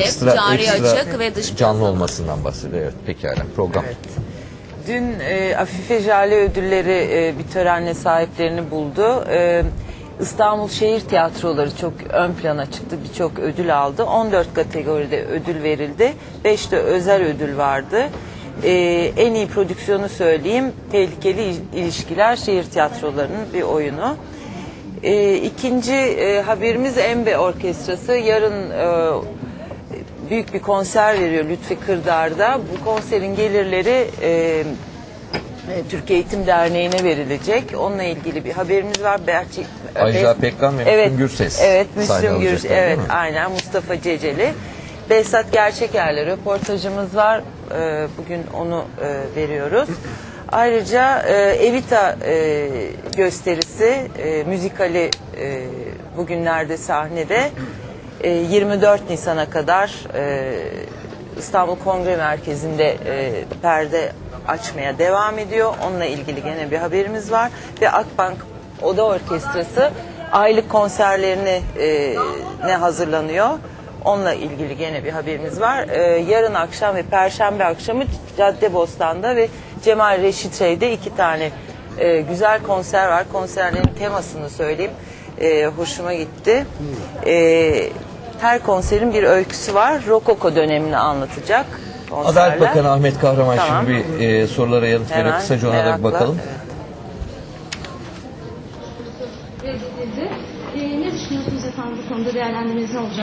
Ekstra, cari ekstra açık ve dış canlı piyasa. olmasından bahsediyor. Evet, pekala. Program. Evet. Dün e, Afife Jale ödülleri e, bir törenle sahiplerini buldu. E, İstanbul Şehir Tiyatroları çok ön plana çıktı. Birçok ödül aldı. 14 kategoride ödül verildi. 5 de özel ödül vardı. E, en iyi prodüksiyonu söyleyeyim. Tehlikeli İl- İlişkiler Şehir Tiyatroları'nın bir oyunu. E, ikinci e, haberimiz Embe Orkestrası. Yarın e, büyük bir konser veriyor Lütfi Kırdar'da. Bu konserin gelirleri e, e, Türkiye Eğitim Derneği'ne verilecek. Onunla ilgili bir haberimiz var. Belki, Ajda Pekkan ve Müslüm Gürses Evet, Müslüm Gürses. Evet, aynen Mustafa Ceceli. Behzat Gerçeker'le röportajımız var. E, bugün onu e, veriyoruz. Ayrıca e, Evita e, gösterisi, e, müzikali e, bugünlerde sahnede. E, 24 Nisan'a kadar e, İstanbul Kongre Merkezi'nde e, perde açmaya devam ediyor. Onunla ilgili gene bir haberimiz var. Ve Akbank Oda Orkestrası aylık konserlerini e, ne hazırlanıyor. Onunla ilgili gene bir haberimiz var. Yarın akşam ve perşembe akşamı Caddebostan'da ve Cemal Reşit Rey'de iki tane güzel konser var. Konserlerin temasını söyleyeyim. E, hoşuma gitti. E, her konserin bir öyküsü var. Rokoko dönemini anlatacak konserler. Adalet Bakanı Ahmet Kahraman Tamam. şimdi bir e, sorulara yanıt veriyor. Hemen Kısaca ona da bir bakalım. evet. Ee, ne düşünüyorsunuz efendim bu konuda değerlendirmeniz ne olacak?